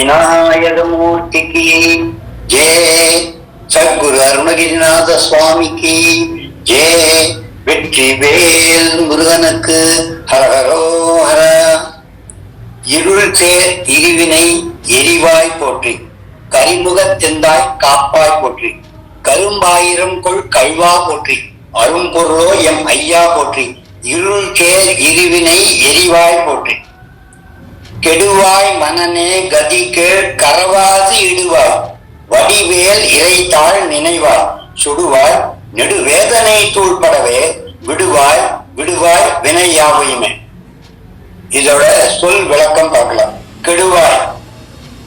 விநாயகமூர்த்திக்கு J Sadhguru Arunagirinatha சுவாமிக்கு J வெற்றி வேல் முருகனுக்கு ஹரஹரோ ஹர இருள் தேர் இருவினை எரிவாய் போற்றி. கரிமுகத் தெந்தாய் காப்பாய் போற்றி. கரும்பாயிரம் கொள் கல்வா போற்றி. அரும்பொருளோ எம் ஐயா போற்றி. இருள் தேர் இருவினை எரிவாய் போற்றி. கெடுவாய் மனநே கதி கேள் கரவாது இடுவாய் வடிவேல் இறைத்தாள் நினைவாய் சுடுவாய் நெடுவேதனை தூள்படவே. விடுவாய் விடுவாய் வினை யாவையுமே. இதோட சொல் விளக்கம் பார்க்கலாம். கெடுவாய்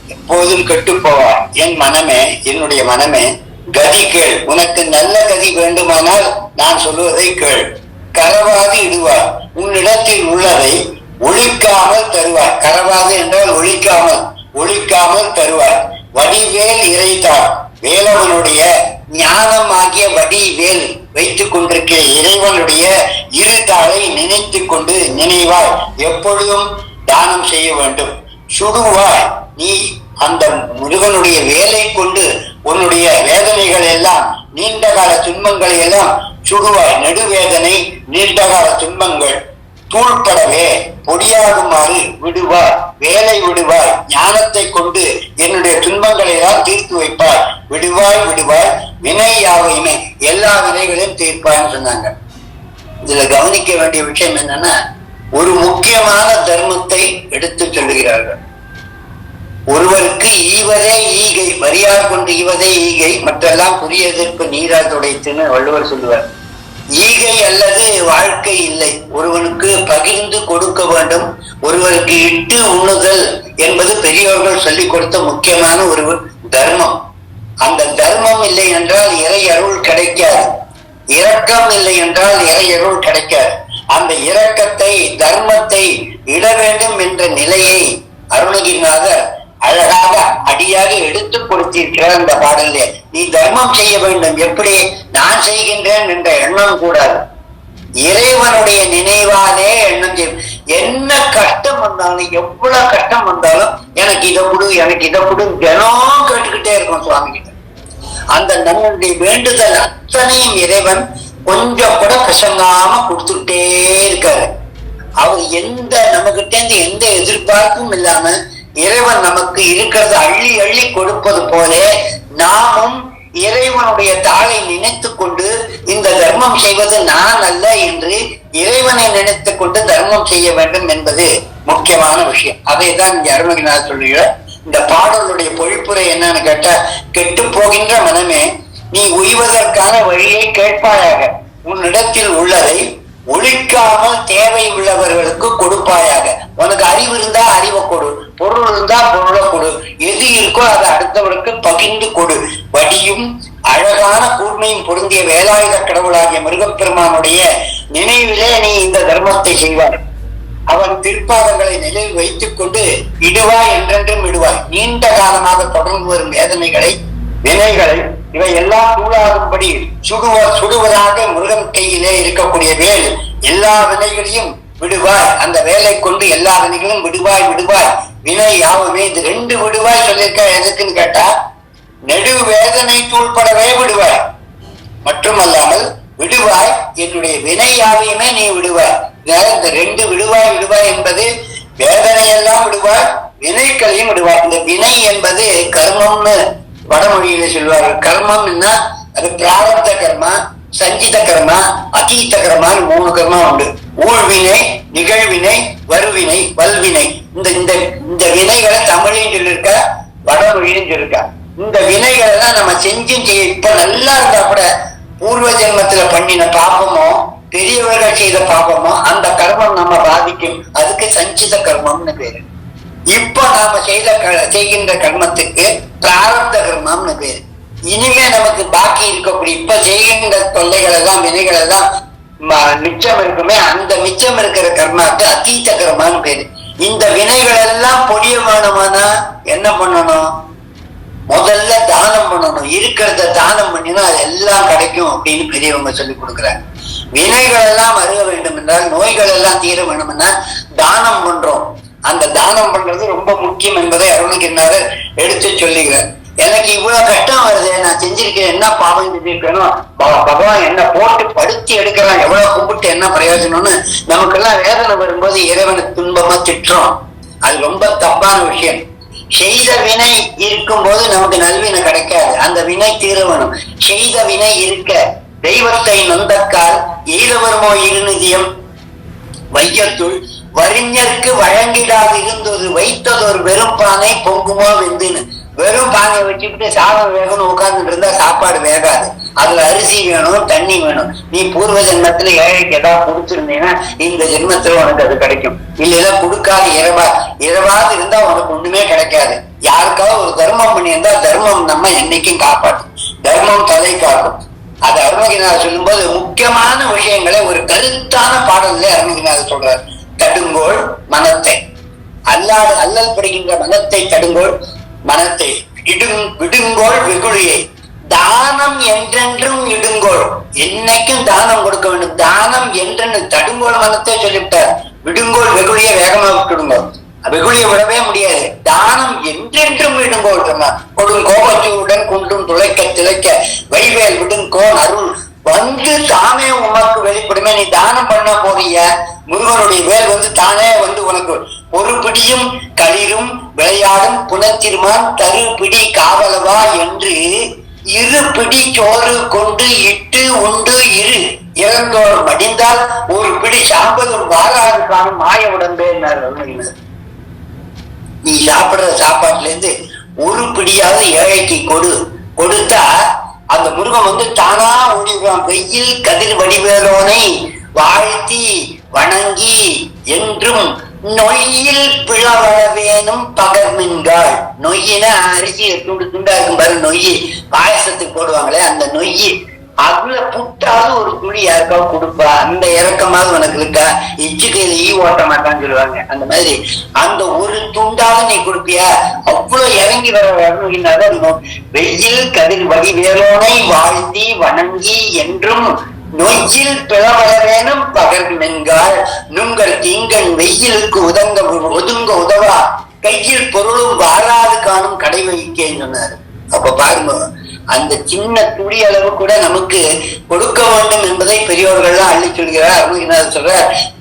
எப்போதும் கெட்டு போவாய் என் மனமே என்னுடைய மனமே கதி கேள். உனக்கு நல்ல கதி வேண்டுமானால் நான் சொல்லுவதை கேள். கரவாது இடுவாய் உன்னிடத்தில் உள்ளதை ஒழிக்காமல் தருவார். கரவாக என்றால் ஒழிக்காமல் ஒழிக்காமல் தருவார். வடிவேல் இறைத்தாள் வேலவனுடைய ஞானமாகிய வடிவேல் வைத்துக் கொண்டிருக்கிற இறைவனுடைய இருத்தாளை நினைத்துக் கொண்டு நினைவாய். எப்பொழுதும் தானம் செய்ய வேண்டும். சுடுவாய். நீ அந்த முருகனுடைய வேலை கொண்டு உன்னுடைய வேதனைகள் எல்லாம் நீண்ட கால துன்பங்களை எல்லாம் சுடுவாய். நெடுவேதனை நீண்ட கால துன்பங்கள். தூள்படவே பொடியாகுமாறு விடுவார் வேலை விடுவாய் ஞானத்தை கொண்டு என்னுடைய துன்பங்களை எல்லாம் தீர்த்து வைப்பாய். விடுவாய் விடுவாய் வினை யாவையுமே எல்லா வினைகளையும் தீர்ப்பான்னு சொன்னாங்க. இதுல கவனிக்க வேண்டிய விஷயம் என்னன்னா ஒரு முக்கியமான தர்மத்தை எடுத்து சொல்லுகிறார்கள். ஒருவருக்கு ஈவதே ஈகை வரியார் கொண்டு ஈவதே ஈகை மற்றெல்லாம் புரிய எதிர்ப்பு நீரால் துடைத்துன்னு வள்ளுவர் சொல்லுவார். ஈகை அல்லது வாழ்க்கை இல்லை. ஒருவனுக்கு பகிர்ந்து கொடுக்க வேண்டும். ஒருவருக்கு இட்டு உண்ணுதல் என்பது பெரியவர்கள் சொல்லிக் கொடுத்த முக்கியமான ஒரு தர்மம். அந்த தர்மம் இல்லை என்றால் இறை அருள் கிடைக்காது. இரக்கம் இல்லை என்றால் இறை அருள் கிடைக்காது. அந்த இரக்கத்தை தர்மத்தை இட வேண்டும் என்ற நிலையை அருணகிரிநாதர் அழகாக அடியாக எடுத்து கொடுத்திருக்கிறார் இந்த பாடல்ல. நீ தர்மம் செய்ய வேண்டும். எப்படி? நான் செய்கின்றேன் என்ற எண்ணம் கூடாது. இறைவனுடைய நினைவாலே எண்ணம் செய்யும் என்ன கஷ்டம் வந்தாலும் எவ்வளவு கஷ்டம் வந்தாலும் எனக்கு இதை கொடு எனக்கு இதை கொடு தினம் கேட்டுக்கிட்டே இருக்கும் சுவாமி கிட்ட அந்த நம்மளுடைய வேண்டுதல் அத்தனையும் இறைவன் கொஞ்சம் கூட கசங்காம கொடுத்துட்டே இருக்காரு. அவர் எந்த நம்மகிட்ட இருந்து எந்த எதிர்பார்ப்பும் இல்லாம இறைவன் நமக்கு இருக்கிறது அள்ளி அள்ளி கொடுப்பது போல நாமும் இறைவனுடைய தாளை நினைத்து கொண்டு இந்த தர்மம் செய்வது நான் அல்ல என்று இறைவனை நினைத்து கொண்டு தர்மம் செய்ய வேண்டும் என்பது முக்கியமான விஷயம். அதை தான் இங்க அருணகிரிநாத் சொல்லுகிற இந்த பாடலுடைய பொழிப்புரை என்னன்னு கேட்டா கெட்டு போகின்ற மனமே நீ உய்வதற்கான வழியை கேட்பாயாக. உன்னிடத்தில் உள்ளதை ஒழிக்காமல் தேவை உள்ளவர்களுக்கு கொடுப்பாயாக. உனக்கு அறிவு இருந்தா அறிவை கொடு. பொருள் இருந்தா பொருளை கொடு. எது இருக்கோ அதை அடுத்தவருக்கு பகிர்ந்து கொடு. வடியும் அழகான கூர்மையும் பொருந்திய வேலாயுத கடவுளாகிய மிருகப்பெருமானுடைய நினைவிலே நீ இந்த தர்மத்தை செய்வார் அவன் திருப்பாதங்களை நிலையில் வைத்துக் கொண்டு இடுவாய் என்றென்றும் இடுவாய். நீண்ட காலமாக தொடர்ந்து வரும் வேதனைகளை வினைகளை இவை எல்லாம் தூளாகும்படி சுடுவர் சுடுவதாக முருகன் கையிலே இருக்கக்கூடிய வேல் எல்லா வினைகளையும் விடுவாய். அந்த வேலை கொண்டு எல்லா வினைகளும் விடுவாய் விடுவாய். வினை யாவுமே இது ரெண்டு விடுவாய் சொல்லியிருக்க எதுக்குன்னு கேட்டா நெடு வேதனை தூள்படவே விடுவாய். மட்டுமல்லாமல் விடுவாய் என்னுடைய வினை யாவையுமே நீ விடுவாய். இந்த ரெண்டு விடுவாய் விடுவாய் என்பது வேதனையெல்லாம் விடுவாய் வினைகளையும் விடுவாய். இந்த வினை என்பது கர்மம்னு. வடமொழியில சொல்லுவார்கள் கர்மம்னா அது பிராரப்த கர்மா சஞ்சித கர்மா அதீத கர்மான்னு மூணு கர்மா உண்டு. ஊழ்வினை நிகழ்வினை வருவினை வல்வினை. இந்த இந்த இந்த வினைகளை தமிழையும் சொல்லியிருக்கா வடமொழியும் சொல்லியிருக்கா இந்த வினைகளை எல்லாம் நம்ம செஞ்சு செய்ய இப்ப நல்லா இருந்தா கூட பூர்வ ஜென்மத்துல பண்ணின பாபமோ பெரியவர்கள் செய்த பாபமோ அந்த கர்மம் நம்ம பாதிக்கும். அதுக்கு சஞ்சித கர்மம்னு பேரு. இப்ப நாம செய்த க- செய்கின்ற கர்மத்துக்கு பிராரப்த கர்மம்னு பேரு. இனிமே நமக்கு பாக்கி இருக்கக்கூடிய இப்ப செய்கின்ற தொல்லைகள் எல்லாம் வினைகள் எல்லாம் ம- மிச்சம் இருக்குமே அந்த மிச்சம் இருக்கிற கர்மாக்கு அத்தீத்த கர்மான்னு பேரு. இந்த வினைகள் எல்லாம் பொடிய வேணுமானா என்ன பண்ணணும்? முதல்ல தானம் பண்ணணும். இருக்கிறத தானம் பண்ணினா அது எல்லாம் கிடைக்கும் அப்படின்னு பெரியவங்க சொல்லி கொடுக்குறாங்க. வினைகள் எல்லாம் அருக வேண்டும் என்றால் நோய்கள் எல்லாம் தீர வேணும்னா தானம் பண்றோம். அந்த தானம் பண்றது ரொம்ப முக்கியம் என்பதை அருணகிரிநாதர் எடுத்து சொல்லுகிறார் எனக்கு இவ்வளவு கஷ்டம் வருது நான் செஞ்சிருக்கேன் என்ன பாவம் செஞ்சிருக்கேனோ பகவான் என்ன போட்டு படுத்தி எடுக்கிறான் எவ்வளவு கும்பிட்டு என்ன பிரயோஜனம்னு நமக்கு எல்லாம் வேதனை வரும்போது இறைவனை துன்பமா திட்டுறோம். அது ரொம்ப தப்பான விஷயம். செய்த வினை இருக்கும்போது நமக்கு நல்வினை கிடைக்காது. அந்த வினை தீரவனும். செய்த வினை இருக்க. தெய்வத்தை நொந்தக்கால் எய்தவர்மோ இருநிதியம். வையத்துள் வறிஞர்க்கு வழங்கிடாது இருந்தது வைத்ததொரு வெறும் பானை பொங்குமா வெந்துன்னு. வெறும் பானை வச்சுக்கிட்டு சாதம் வேகணும் உட்கார்ந்துட்டு இருந்தா சாப்பாடு வேகாது. அதுல அரிசி வேணும் தண்ணி வேணும். நீ பூர்வ ஜென்மத்துல ஏழைக்கு ஏதாவது கொடுத்துருந்தீங்கன்னா இந்த ஜென்மத்துல உனக்கு அது கிடைக்கும். இல்லைன்னா கொடுக்காது இரவா இரவாது இருந்தா உனக்கு ஒண்ணுமே கிடைக்காது. யாருக்காவது ஒரு தர்மம் பண்ணியிருந்தா தர்மம் நம்ம என்னைக்கும் காப்பாற்றும். தர்மம் தலை காக்கும். அது அருணகிரிநாதர் சொல்லும்போது முக்கியமான விஷயங்களை ஒரு கருத்தான பாடல்ல அருணகிரிநாதர் சொல்றாரு. தடுங்கோள் மனத்தை. அல்லாது அல்லல் படுகின்ற மனத்தை தடுங்கோள் மனத்தை. இடும் விடுங்கோள் வெகுளியை. தானம் என்றென்றும் இடுங்கோள். என்னைக்கும் தானம் கொடுக்க வேண்டும். தானம் என்றென்று தடுங்கோள் மனத்தை சொல்லிவிட்டார் விடுங்கோள் வெகுளிய வேகமா விட்டுடுங்க. வெகுளியை விடவே முடியாது. தானம் என்றென்றும் விடுங்கோள் கொடும் கோபத்தையுடன் குன்றும் துளைக்க திளைக்க வைவேல் விடுங்கோன் அருள். வந்து தாமே நீ தானம் பண்ண போறிய முருகனுடைய வேல் வந்து தானே வந்து உனக்கு ஒரு பிடியும் களிரும் விளையாடும் புனத்திருமான் தரு பிடி காவலவா என்று இரு பிடி சோறு கொண்டு இட்டு உண்டு இரு. இறந்தோர் மடிந்தால் ஒரு பிடி சாம்பதும் வாராது காணும் மாய உடம்பே நீ சாப்பிடுற சாப்பாட்டுல இருந்து ஒரு பிடியாவது ஏழைக்கு கொடு. கொடுத்தா அந்த முருகன் வந்து தானா ஓடிடுவான். வெயில் கதிர் வடிவேலோனை வாழ்த்தி வணங்கி என்றும் நொய்யில் பிளவளவேனும் பகர்மின்காள் நொய்யினா அரிசி துண்டு துண்டா இருக்கும் பாரு நொய்யி. பாயசத்துக்கு போடுவாங்களே அந்த நொய்யி. அதுல புட்டாவது கூலி யாருக்காவது கொடுப்பா. அந்த இறக்கமாவது உனக்கு இருக்கா? இச்சுக்கையில ஈ ஓட்ட மாட்டான்னு சொல்லுவாங்க. அந்த மாதிரி. அந்த ஒரு துண்டாவது நீ கொடுப்பியா? அவ்வளவு இறங்கி வர வரணுகின்றதான் வெயில் கதிர் வடி வேலோனை வாழ்த்தி வணங்கி என்றும் நொய்யில் பிளவர வேணும் பகர்மென்கால். நுங்கள் தீங்கன் வெயிலுக்கு உதங்க ஒதுங்க உதவா. கையில் பொருளும் வாராது காணும் கடை வைக்கேன்னு சொன்னாரு. அப்ப பாருங்க அந்த சின்ன துளி அளவு கூட நமக்கு கொடுக்க வேண்டும் என்பதை பெரியோர்கள்லாம் அள்ளி சொல்கிறார் அருணகிரிநாதர் சொல்ற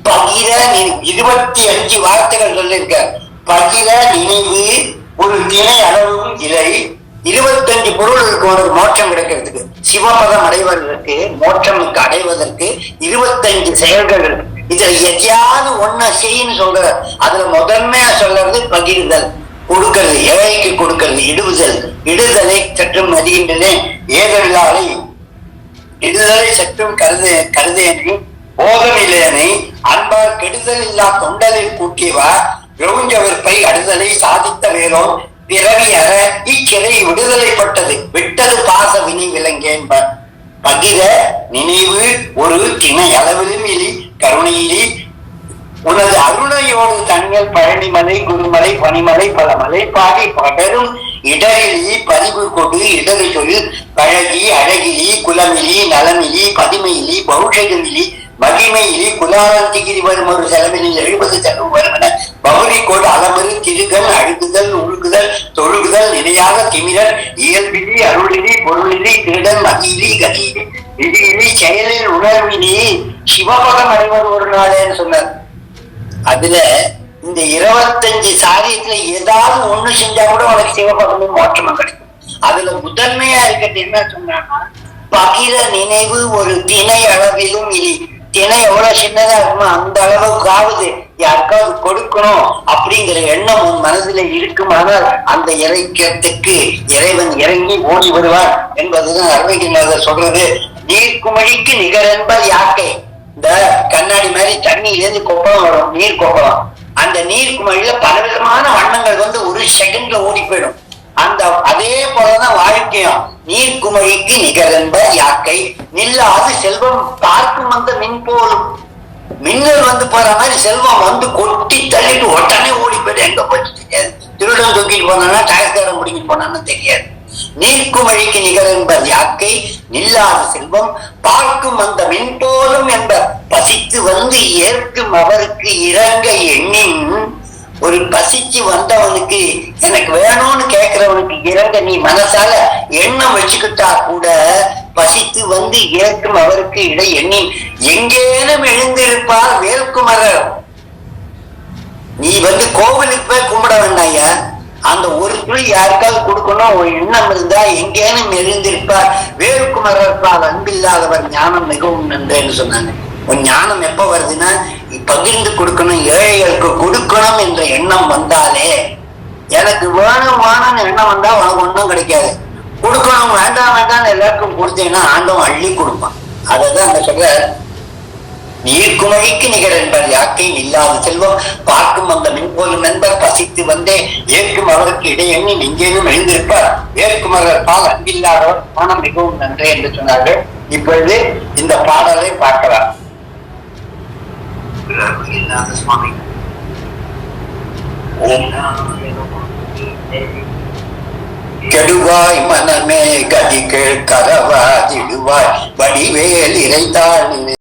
பகிர நீ இருபத்தி அஞ்சு வார்த்தைகள் சொல்லியிருக்க பகிர நினைவு ஒரு திணை அளவும் இலை இருபத்தஞ்சு பொருள்களுக்கு ஒரு மோட்சம் கிடைக்கிறதுக்கு சிவபதம் அடைவதற்கு மோட்சமுக்கு அடைவதற்கு இருபத்தஞ்சு செயல்கள் இருக்கு. இதுல எதையாவது ஒன்ன செய்யன்னு சொல்ற அதுல முதன்மையா சொல்றது பகிர்தல். கொடுக்கல் ஏழைக்கு கொடுக்கல் இடுதல் இடுதலை சற்றும் அறிகின்றன ஏதல்லாலை இடுதலை சற்றும் கருத கருதேனை போகமில்லையனை அன்பார் கெடுதல் இல்லா தொண்டலில் கூட்டியவா? விரவுஞ்சவிற்பை அடுதலை சாதித்த வேலோ பிறவி அற இச்சிறை விடுதலைப்பட்டது விட்டது பாச வினை விளங்கேன்ப பகிர நினைவு ஒரு திணை அளவிலும் இலி கருணையிலி உனது அருணையோடு தனியல் பழனிமலை குருமலை பனிமலை பல மலை பாடி பகரும் இடரிலி பதிவு கொடு இடது சொல் பழகி அழகிலி குலமிலி நலமிலி பதிமையிலி பௌஷகிலி மகிமையிலி குலாரந்திகிரி வரும் ஒரு செலவினில் எழுபது செலவு வரும் என பௌரி கோடு அலமரு திருகல் அழுகுதல் உழுகுதல் தொழுகுதல் நிலையாக திமிரல் இயல்பிலி அருளிலி பொருளிலி திருடன் மகிழி கதியிலி விதியிலி செயலில் உணர்விலி சிவபதம் அடைவது ஒரு நாளேன்னு சொன்னார். அதுல இந்த இருபத்தஞ்சு சாரியத்துல ஏதாவது ஒண்ணு செஞ்சா கூட உனக்கு சிவபகமும் மோட்சமா கிடைக்கும். அதுல முதன்மையா இருக்கிறது என்ன சொன்னாங்கன்னா பகிர நினைவு ஒரு திணை அளவிலும் இல்லை திணை எவ்வளவு சின்னதா இருக்குமோ அந்த அளவுக்கு ஆகுது யாருக்காவது கொடுக்கணும் அப்படிங்கிற எண்ணம் உன் மனதுல இருக்குமானால் அந்த இறைக்கத்துக்கு இறைவன் இறங்கி ஓடி வருவான் என்பதுதான் அருணகிரிநாதர் சொல்றது. நீர்க்குமழிக்கு நிகரென்பர் யாக்கை இந்த கண்ணாடி மாதிரி தண்ணியில இருந்து கொப்பளம் வரும் நீர் கொப்பளம் அந்த நீர் பல பலவிதமான வண்ணங்கள் வந்து ஒரு செகண்ட்ல ஓடி போயிடும். அந்த அதே போலதான் வாழ்க்கையும். நீர் குமிழிக்கு யாக்கை. நில்லாது செல்வம் பார்க்கும் வந்த மின் போலும். மின்னல் வந்து போற மாதிரி செல்வம் வந்து கொட்டி தள்ளிட்டு உடனே ஓடி போயிட்டு எங்க போயிட்டு தெரியாது. திருடன் தூக்கிட்டு போனானா டாக்ஸ்காரன் முடிக்கிட்டு போனான்னு தெரியாது. நீக்கும் வழிக்கு நிகர் என்பர் யாக்கை நில்லாத செல்வம் பார்க்கும் அந்த மின்போலும் என்ப பசித்து வந்து ஏற்கும் அவருக்கு இறங்க எண்ணின் ஒரு பசிச்சு வந்தவனுக்கு எனக்கு வேணும்னு கேட்கிறவனுக்கு இறங்க நீ மனசால எண்ணம் வச்சுக்கிட்டா கூட பசித்து வந்து ஏற்கும் அவருக்கு இடை எண்ணி எங்கேனும் எழுந்திருப்பார் வேல்குமரர். நீ வந்து கோவிலுக்கு போய் கும்பிட வேண்டாயா அந்த ஒரு துளி யாருக்காவது கொடுக்கணும் ஒரு எண்ணம் இருந்தா எங்கேனும் எழுந்திருப்பார் வேறுக்குமரப்பால் அன்பில்லாதவர் ஞானம் மிகவும் நன்றுன்னு சொன்னாங்க. உன் ஞானம் எப்ப வருதுன்னா பகிர்ந்து கொடுக்கணும் ஏழைகளுக்கு கொடுக்கணும் என்ற எண்ணம் வந்தாலே எனக்கு வேணும் வேணும்னு எண்ணம் வந்தா உனக்கு ஒன்றும் கிடைக்காது. கொடுக்கணும் வேண்டாம் வேண்டாம்னு எல்லாருக்கும் கொடுத்தீங்கன்னா ஆண்டவன் அள்ளி கொடுப்பான். அததான் அந்த சொல்ற நீர்க்குமழிக்கு நிகர் என்பர் யாக்கை இல்லாத செல்வம். பார்க்கும் அந்த மின்போலும் நண்பர் பசித்து வந்தே ஏற்கும் அவருக்கு இடையெண்ணி நெஞ்சேனும் எழுந்திருப்பார். ஏற்குமரர் பால் அன்பில்லாதவர் மனம் மிகவும் நன்றே என்று சொன்னார்கள். இப்பொழுது இந்த பாடலை பார்க்கலாம். சுவாமி. கெடுவாய் மனமே கதி கேள் கரவாதிடுவாய் வடிவேல் இறைத்தாள்